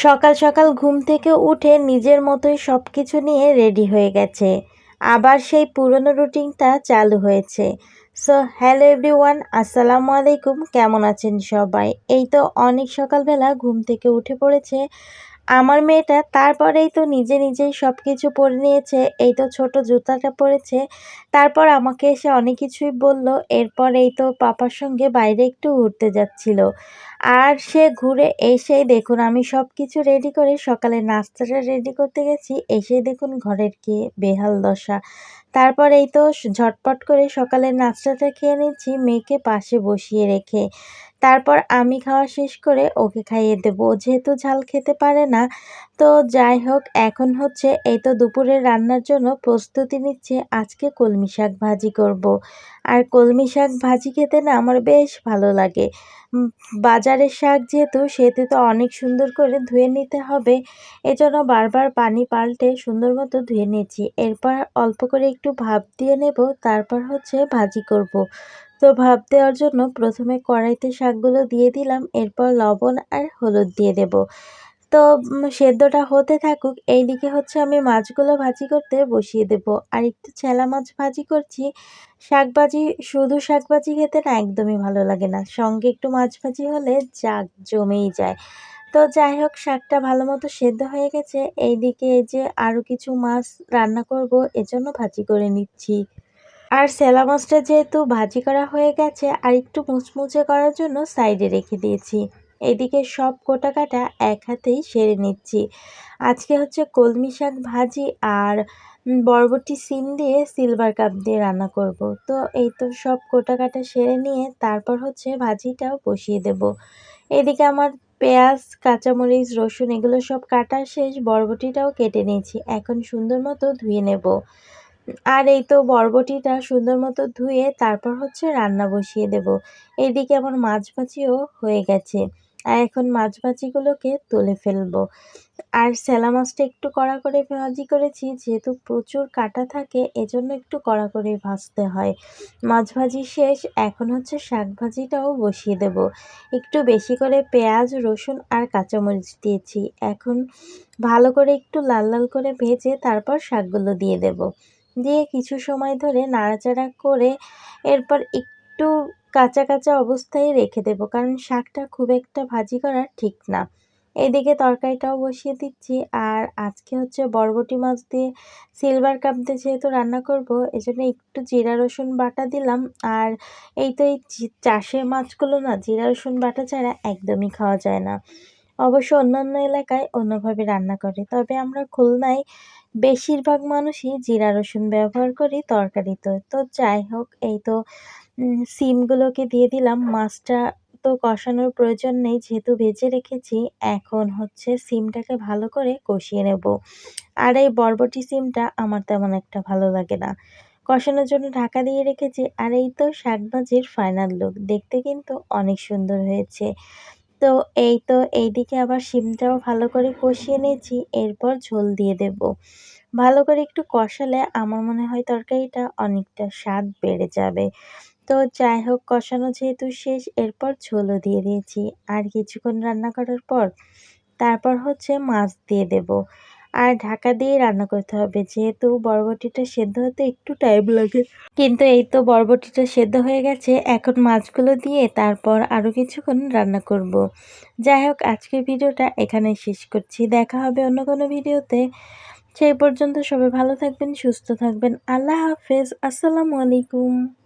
সকাল সকাল ঘুম থেকে উঠে নিজের মতোই সব কিছু নিয়ে রেডি হয়ে গেছে। আবার সেই পুরনো রুটিনটা চালু হয়েছে। সো, হ্যালো এভরিওয়ান, আসসালামু আলাইকুম। কেমন আছেন সবাই? এই তো অনেক সকালবেলা ঘুম থেকে উঠে পড়েছে। আমার মেয়েটা তারপরেই তো নিজে নিজেই সব কিছু পরে নিয়েছে, এই তো ছোট জুতাটা পরেছে। তারপর আমাকে এসে অনেক কিছুই বলল এরপর এই তো পাপার সঙ্গে বাইরে একটু ঘুরতে যাচ্ছিল। আর সে ঘুরে এসেই দেখুন আমি সব কিছু রেডি করে সকালে নাস্তাটা রেডি করতে গেছি এসে দেখুন ঘরের কে বেহাল দশা। তারপর এই তো ঝটপট করে সকালের নাস্তাটা খেয়ে নিচ্ছি, মেয়েকে পাশে বসিয়ে রেখে। তারপর আমি খাওয়া শেষ করে ওকে খাইয়ে দেবো। যেহেতু ঝাল খেতে পারে না তো যাই হোক, এখন হচ্ছে এই তো দুপুরের রান্নার জন্য প্রস্তুতি নিচ্ছে। আজকে কলমি শাক ভাজি করব। আর কলমি শাক ভাজি খেতে না আমার বেশ ভালো লাগে। বাজারের শাক যেহেতু, সেহেতু তো অনেক সুন্দর করে ধুয়ে নিতে হবে। এজন্য বারবার পানি পাল্টে সুন্দর মতো ধুয়ে নিয়েছি এরপর অল্প করে একটু ভাপ দিয়ে নেব, তারপর হচ্ছে ভাজি করব। তো ভাপ দেওয়ার জন্য প্রথমে কড়াইতে শাকগুলো দিয়ে দিলাম, এরপর লবণ আর হলুদ দিয়ে দেব। তো সেদ্ধটা হতে থাকুক, এইদিকে হচ্ছে আমি মাছগুলো ভাজি করতে বসিয়ে দেব। আর একটু ছেলা মাছ ভাজি করছি শাক ভাজি শুধু শাক ভাজি খেতে না একদমই ভালো লাগে না। সঙ্গে একটু মাছ ভাজি হলে যাক জমেই যায়। তো যাই হোক, শাকটা ভালো মতো সেদ্ধ হয়ে গেছে। এইদিকে এই যে আরও কিছু মাছ রান্না করব, এজন্য ভাজি করে নিচ্ছি। আর সেলা মাছটা যেহেতু ভাজি করা হয়ে গেছে, আর একটু মুচমুচে করার জন্য সাইডে রেখে দিয়েছি। এদিকে সব কোটা কাটা এক হাতেই সেরে নিচ্ছি। আজকে হচ্ছে কলমি শাক ভাজি আর বরবটি সিম দিয়ে সিলভার কাপ দিয়ে রান্না করব। তো এই তো সব কোটা কাটা সেরে নিয়ে তারপর হচ্ছে ভাজিটাও বসিয়ে দেব। এদিকে আমার পেঁয়াজ, কাঁচামরিচ, রসুন এগুলো সব কাটা শেষ, বরবটিটাও কেটে নিয়েছি। এখন সুন্দর মতো ধুয়ে নেব। আর এই তো বরবটিটা সুন্দর মতো ধুয়ে তারপর হচ্ছে রান্না বসিয়ে দেব। এদিকে আমার মাছ ভাজিও হয়ে গেছে। আর এখন মাছ ভাজিগুলোকে তুলে ফেলব। আর স্যালা মাছটা একটু কড়া করে ভাজি করেছি, যেহেতু প্রচুর কাটা থাকে, এজন্য একটু কড়া করে ভাজতে হয়। মাছ ভাজি শেষ, এখন হচ্ছে শাক ভাজিটাও বসিয়ে দেব। একটু বেশি করে পেঁয়াজ, রসুন আর কাঁচামরিচ দিয়েছি। এখন ভালো করে একটু লাল লাল করে ভেজে তারপর শাকগুলো দিয়ে দেব। দিয়ে কিছু সময় ধরে নাড়াচাড়া করে এরপর একটু কাঁচা কাঁচা অবস্থায় রেখে দেবো, কারণ শাকটা খুব একটা ভাজি করা ঠিক না। এদিকে তরকারিটাও বসিয়ে দিচ্ছি, আর আজকে হচ্ছে বরবটি মাছ দিয়ে সিলভার কাপ দিয়ে যেহেতু রান্না করব, এজন্য একটু জিরা রসুন বাটা দিলাম। আর এই তো এই চাষের মাছগুলো না, জিরা রসুন বাটা ছাড়া একদমই খাওয়া যায় না। অবশ্য অন্যান্য এলাকায় অন্যভাবে রান্না করে, তবে আমরা খুলনায় বেশিরভাগ মানুষই জিরা রসুন ব্যবহার করি তরকারিতে তো যাই হোক, এই তো সিমগুলোকে দিয়ে দিলাম। মাছটা তো কষানোর প্রয়োজন নেই, যেহেতু ভেজে রেখেছি, এখন হচ্ছে সিমটাকে ভালো করে কষিয়ে নেব। আর এই বরবটি সিমটা আমার তেমন একটা ভালো লাগে না। কষানোর জন্য ঢাকা দিয়ে রেখেছি, আর এই তো শাকভাজির ফাইনাল লুক দেখতে কিন্তু অনেক সুন্দর হয়েছে। তো এই তো এইদিকে আবার শিমটাও ভালো করে কষিয়ে নিয়েছি, এরপর ঝোল দিয়ে দেব। ভালো করে একটু কষালে আমার মনে হয় তরকারিটা অনেকটা স্বাদ বেড়ে যাবে। তো যাই হোক, কষানো যেহেতু শেষ, এরপর ঝোলও দিয়ে দিয়েছি। আর কিছুক্ষণ রান্না করার পর তারপর হচ্ছে মাছ দিয়ে দেব। আর ঢাকা দিয়ে রান্না করতে হবে। যেহেতু বরবটিটা সেদ্ধ হতে একটু টাইম লাগে। কিন্তু এই তো বরবটিটা সেদ্ধ হয়ে গেছে, এখন মাছগুলো দিয়ে তারপর আরও কিছুক্ষণ রান্না করব। যাই হোক, আজকের ভিডিওটা এখানে শেষ করছি। দেখা হবে অন্য কোনো ভিডিওতে। সেই পর্যন্ত সবাই ভালো থাকবেন, সুস্থ থাকবেন। আল্লাহ হাফেজ। আসসালামু আলাইকুম।